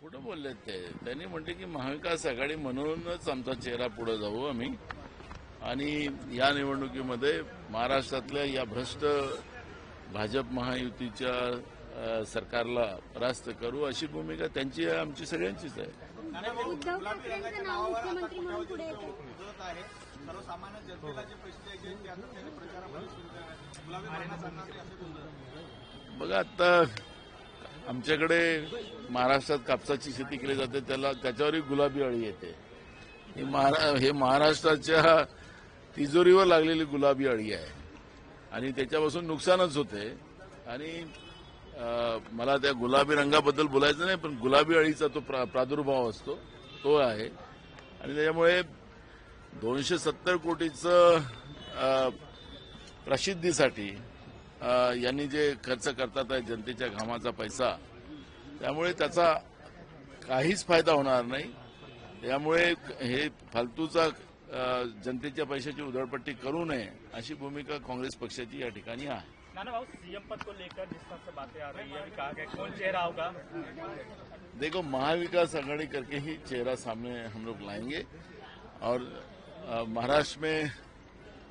कुठं बोलले ते? त्यांनी म्हटले की महाविकास आघाडी म्हणूनच आमचा चेहरा पुढे जाऊ आम्ही. आणि या निवडणुकीमध्ये महाराष्ट्रातल्या या भ्रष्ट भाजप महायुतीच्या सरकारला परास्त करू अशी भूमिका त्यांची आहे आमची सगळ्यांचीच आहे. बघा आता आमच्याकडे महाराष्ट्रात कापसाची शेती केली जाते त्याला त्याच्यावरही गुलाबी अळी येते. ही महारा हे महाराष्ट्राच्या तिजोरीवर लागलेली गुलाबी अळी आहे. आणि त्याच्यापासून नुकसानच होते. आणि मला त्या गुलाबी रंगाबद्दल बोलायचं नाही पण गुलाबी अळीचा तो प्रा- प्रादुर्भाव असतो तो आहे. आणि त्याच्यामुळे दोनशे सत्तर कोटीचं प्रसिद्धीसाठी यांनी जे खर्च करतात आहे जनतेच्या घामाचा पैसा त्यामुळे त्याचा काहीच फायदा होणार नाही. त्यामुळे हे फालतूचा जनतेच्या पैशाची उधळपट्टी करू नये अशी भूमिका काँग्रेस पक्षाची या ठिकाणी आहे. नाना भाऊ सीएम पद को लेकर जिस तरह से बातें आ रही है अभी कहा गया। कौन चेहरा होगा? देखो महाविकास आघाड़ी करके ही चेहरा सामने हम लोग लाएंगे और महाराष्ट्र में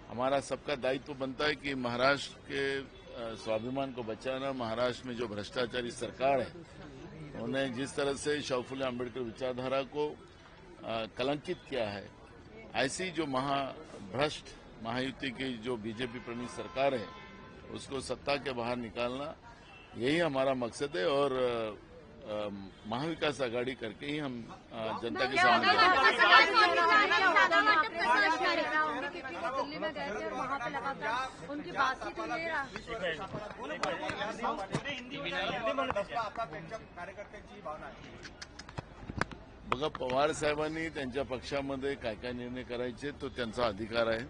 हमारा सबका दायित्व बनता है कि महाराष्ट्र के स्वाभिमान को बचाना, महाराष्ट्र में जो भ्रष्टाचारी सरकार है, उन्हें जिस तरह से शौफुल्ला अंबेडकर विचारधारा को कलंकित किया है, ऐसी जो महाभ्रष्ट महायुति की जो बीजेपी प्रणीत सरकार है, उसको सत्ता के बाहर निकालना, यही हमारा मकसद है और महाविकास आघाड़ी करके ही हम जनता के सामने बघा पवार साहेबांनी त्यांच्या पक्षामध्ये काय काय निर्णय करायचे तो त्यांचा अधिकार आहे.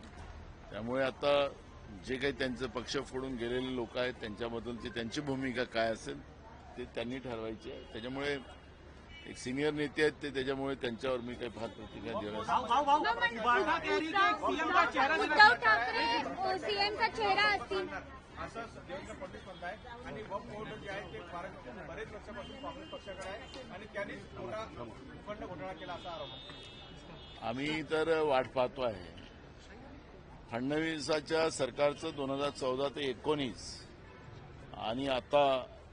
त्यामुळे आता जे काही त्यांचे पक्ष फोडून गेलेले लोक आहेत त्यांच्याबद्दलची त्यांची भूमिका काय असेल ते त्यांनी ठरवायची आहे. त्याच्यामुळे एक सिनियर नेते आहेत ते त्याच्यामुळे त्यांच्यावर मी काही फार प्रतिक्रिया देणार भाऊ भाऊ भाऊ. वार्ता कह रही है कि सीएम का चेहरा उद्धव ठाकरे सीएमचा चेहरा असतील. असं देवेंद्र फडणवीस म्हणताय आणि वक्फ बोर्ड जे आहे ते फार- बरेच वर्षापासून काँग्रेस पक्षाकडे आहे. आणि त्यांनीच मोठा भूखंड घोटाळा केला असा आरोप आहे. आम्ही तर वाट पाहतो आहे. फडणवीसाच्या सरकारचं दोन हजार चौदा ते एकोणीस आणि आता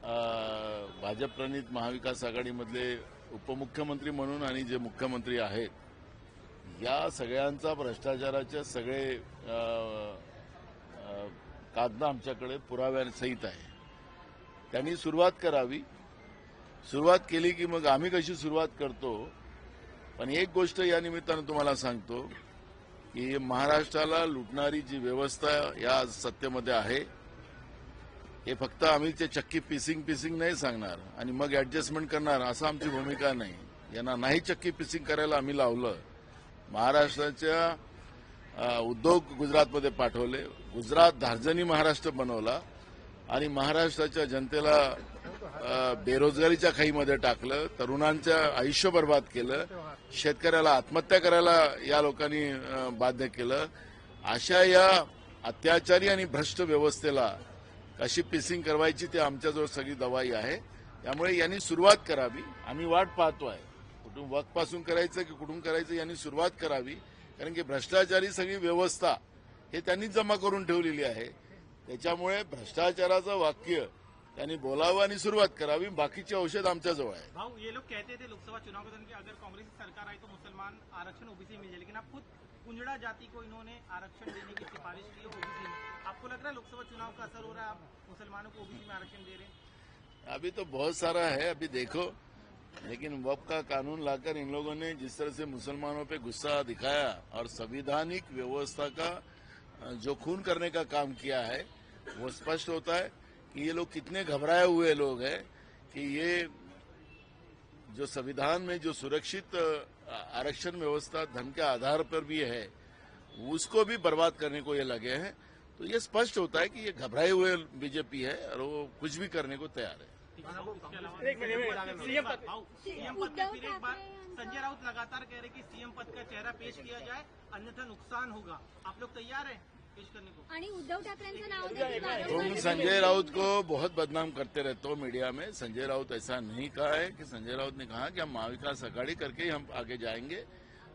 भाजप प्रणित महाविकास आघाडीमधले उपमुख्यमंत्री म्हणून आणि जे मुख्यमंत्री आहेत या सगळ्यांचा भ्रष्टाचाराचे सगळे कागद आमच्याकडे पुराव्यासहित आहे. त्यांनी सुरुवात करावी. सुरुवात केली की मग आम्ही कशी सुरुवात करतो? पण एक गोष्ट या निमित्तानं तुम्हाला सांगतो की महाराष्ट्राला लुटणारी जी व्यवस्था या सत्तेमध्ये आहे हे फक्त आम्ही ते चक्की पिसिंग पिसिंग नाही सांगणार. आणि मग ऍडजस्टमेंट करणार असं आमची भूमिका नाही. यांना नाही चक्की पिसिंग करायला आम्ही लावलं. महाराष्ट्राच्या उद्योग गुजरातमध्ये पाठवले. गुजरात धार्जनी महाराष्ट्र बनवला. आणि महाराष्ट्राच्या जनतेला बेरोजगारीच्या खाईमध्ये टाकलं. तरुणांचं आयुष्य बर्बाद केलं. शेतकऱ्याला आत्महत्या करायला या लोकांनी बाध्य केलं. अशा या अत्याचारी आणि भ्रष्ट व्यवस्थेला कशी पिसिंग करवायची ते आमच्याजवळ सगळी दवाई आहे. त्यामुळे यांनी सुरुवात करावी. आम्ही वाट पाहतो आहे. कुठून वकपासून करायचं की कुठून करायचं यांनी सुरुवात करावी. कारण की भ्रष्टाचारी सगळी व्यवस्था हे त्यांनी जमा करून ठेवलेली आहे. त्याच्यामुळे भ्रष्टाचाराचं वाक्य त्यांनी बोलावं आणि सुरुवात करावी. बाकीचे औषध आमच्याजवळ आहे. भाऊ ये लोग कहते थे लोकसभा चुनाव के दौरान कि अगर कांग्रेस सरकार आई तो मुसलमान आरक्षण ओबीसी मिल जाए लेकिन आप खुद कुंजड़ा जाति को इन्होंने आरक्षण देने की सिफारिश की है ओबीसी में आपको लग रहा है लोकसभा चुनाव का असर हो रहा है? आप मुसलमानों को ओबीसी में आरक्षण दे रहे हैं? अभी तो बहुत सारा है, अभी देखो। लेकिन वब का कानून लाकर इन लोगों ने जिस तरह से मुसलमानों पे गुस्सा दिखाया और संविधानिक व्यवस्था का, जो खून करने का काम किया है, वो स्पष्ट होता है कि ये लोग कितने घबराए हुए लोग हैं कि ये जो संविधान में जो सुरक्षित आरक्षण व्यवस्था धन के आधार पर भी है उसको भी बर्बाद करने को ये लगे हैं। तो ये स्पष्ट होता है कि ये घबराए हुए बीजेपी है और वो कुछ भी करने को तैयार है। संजय राउत लगातार कह रहे कि सीएम पद का चेहरा पेश किया जाए अन्यथा नुकसान होगा। आप लोग तैयार हैं? आणि उद्धव ठाकरेंचं नाव तुम संजय राउत को बहुत बदनाम करते रहते हो मीडिया में संजय राउत ऐसा नहीं कहा है कि संजय राउत ने कहा कि हम महाविकास अघाड़ी करके ही हम आगे जाएँगे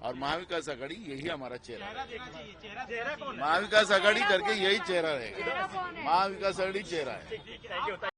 और महाविकास आघाड़ी यही हमारा चेहरा है चेहरा देना चाहिए चेहरा चेहरा कौन महाविकास आघाड़ी करके यही चेहरा रहेगा है महाविकास आघाड़ी चेहरा है